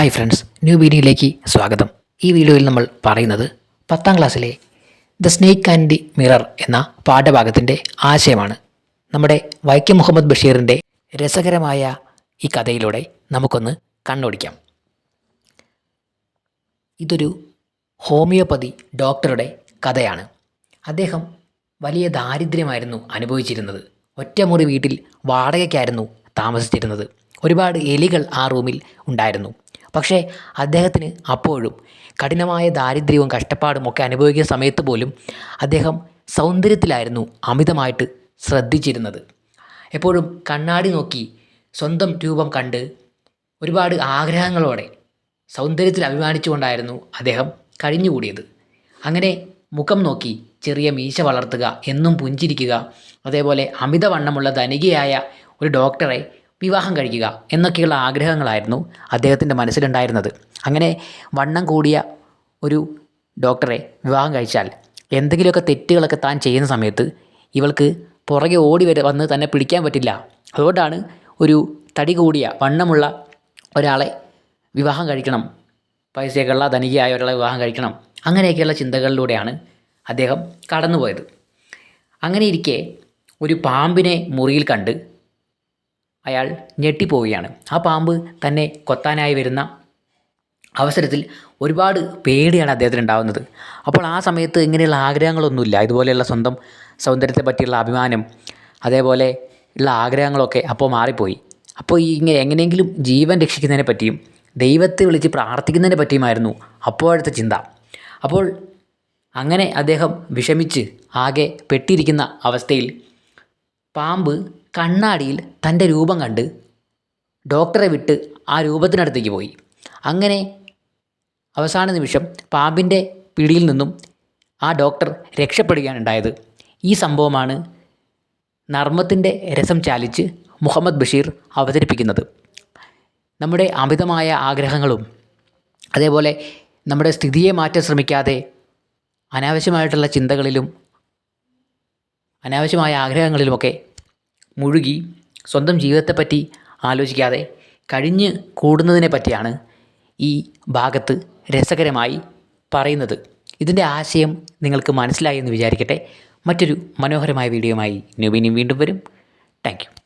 Hi friends new വീഡിയോയിലേക്ക് സ്വാഗതം. ഈ വീഡിയോയിൽ നമ്മൾ പറയുന്നത് പത്താം ക്ലാസ്സിലെ the snake and the mirror എന്ന പാഠഭാഗത്തിന്റെ ആശയമാണ്. നമ്മുടെ വൈക്കം മുഹമ്മദ് ബഷീറിന്റെ രസകരമായ ഈ കഥയിലൂടെ നമുക്കൊന്ന് കണ്ണോടിക്കാം. ഇതൊരു ഹോമിയോപ്പതി ഡോക്ടറുടെ കഥയാണ്. അദ്ദേഹം വലിയ ദാരിദ്ര്യമായിരുന്നു അനുഭവിച്ചിരുന്നത്. ഒറ്റമുറി വീട്ടിൽ വാടകയ്ക്കായിരുന്നു താമസിച്ചിരുന്നത്. ഒരുപാട് എലികൾ ആ റൂമിൽ ഉണ്ടായിരുന്നു. പക്ഷേ അദ്ദേഹത്തിന് അപ്പോഴും കഠിനമായ ദാരിദ്ര്യവും കഷ്ടപ്പാടും ഒക്കെ അനുഭവിക്കുന്ന സമയത്ത് പോലും അദ്ദേഹം സൗന്ദര്യത്തിലായിരുന്നു അമിതമായിട്ട് ശ്രദ്ധിച്ചിരുന്നത്. എപ്പോഴും കണ്ണാടി നോക്കി സ്വന്തം രൂപം കണ്ട് ഒരുപാട് ആഗ്രഹങ്ങളോടെ സൗന്ദര്യത്തിൽ അഭിമാനിച്ചുകൊണ്ടായിരുന്നു അദ്ദേഹം കഴിഞ്ഞുകൂടിയത്. അങ്ങനെ മുഖം നോക്കി ചെറിയ മീശ വളർത്തുക എന്നും പുഞ്ചിരിക്കുക അതേപോലെ അമിതവണ്ണമുള്ള ധനികയായ ഒരു ഡോക്ടറെ വിവാഹം കഴിക്കുക എന്നൊക്കെയുള്ള ആഗ്രഹങ്ങളായിരുന്നു അദ്ദേഹത്തിന്റെ മനസ്സിലുണ്ടായിരുന്നത്. അങ്ങനെ വണ്ണം കൂടിയ ഒരു ഡോക്ടറെ വിവാഹം കഴിച്ചാൽ എന്തെങ്കിലുമൊക്കെ തെറ്റുകളൊക്കെ താൻ ചെയ്യുന്ന സമയത്ത് ഇവൾക്ക് പുറകെ ഓടി വരെ വന്ന് തന്നെ പിടിക്കാൻ പറ്റില്ല. അതുകൊണ്ടാണ് ഒരു തടി കൂടിയ വണ്ണമുള്ള ഒരാളെ വിവാഹം കഴിക്കണം പൈസയൊക്കെയുള്ള ധനികയായ ഒരാളെ വിവാഹം കഴിക്കണം അങ്ങനെയൊക്കെയുള്ള ചിന്തകളിലൂടെയാണ് അദ്ദേഹം കടന്നുപോയത്. അങ്ങനെ ഇരിക്കെ ഒരു പാമ്പിനെ മുറിയിൽ കണ്ട് അയാൾ ഞെട്ടിപ്പോവുകയാണ്. ആ പാമ്പ് തന്നെ കൊത്താനായി വരുന്ന അവസരത്തിൽ ഒരുപാട് പേടിയാണ് അദ്ദേഹത്തിന് ഉണ്ടാകുന്നത് അപ്പോൾ ആ സമയത്ത് ഇങ്ങനെയുള്ള ആഗ്രഹങ്ങളൊന്നുമില്ല. ഇതുപോലെയുള്ള സ്വന്തം സൗന്ദര്യത്തെ പറ്റിയുള്ള അഭിമാനം അതേപോലെ ഉള്ള ആഗ്രഹങ്ങളൊക്കെ അപ്പോൾ മാറിപ്പോയി. അപ്പോൾ ഈ ഇങ്ങനെ എങ്ങനെയെങ്കിലും ജീവൻ രക്ഷിക്കുന്നതിനെ പറ്റിയും ദൈവത്തെ വിളിച്ച് പ്രാർത്ഥിക്കുന്നതിനെ പറ്റിയുമായിരുന്നു അപ്പോഴത്തെ ചിന്ത. അപ്പോൾ അങ്ങനെ അദ്ദേഹം വിഷമിച്ച് ആകെ പെട്ടിരിക്കുന്ന അവസ്ഥയിൽ പാമ്പ് കണ്ണാടിയിൽ തന്റെ രൂപം കണ്ട് ഡോക്ടറെ വിട്ട് ആ രൂപത്തിനടുത്തേക്ക് പോയി. അങ്ങനെ അവസാന നിമിഷം പാമ്പിന്റെ പിടിയിൽ നിന്നും ആ ഡോക്ടർ രക്ഷപ്പെടുകയാണ് ഉണ്ടായത്. ഈ സംഭവമാണ് നർമ്മത്തിന്റെ രസം ചാലിച്ച് മുഹമ്മദ് ബഷീർ അവതരിപ്പിക്കുന്നത്. നമ്മുടെ അമിതമായ ആഗ്രഹങ്ങളും അതേപോലെ നമ്മുടെ സ്ഥിതിയെ മാറ്റാൻ ശ്രമിക്കാതെ അനാവശ്യമായിട്ടുള്ള ചിന്തകളിലും അനാവശ്യമായ ആഗ്രഹങ്ങളിലുമൊക്കെ മുഴുകി സ്വന്തം ജീവിതത്തെപ്പറ്റി ആലോചിക്കാതെ കഴിഞ്ഞ് കൂടുന്നതിനെ പറ്റിയാണ് ഈ ഭാഗത്ത് രസകരമായി പറയുന്നത്. ഇതിന്റെ ആശയം നിങ്ങൾക്ക് മനസ്സിലായി എന്ന് വിചാരിക്കട്ടെ. മറ്റൊരു മനോഹരമായ വീഡിയോയുമായി ന്യൂബിനിയും വീണ്ടും വരും. താങ്ക്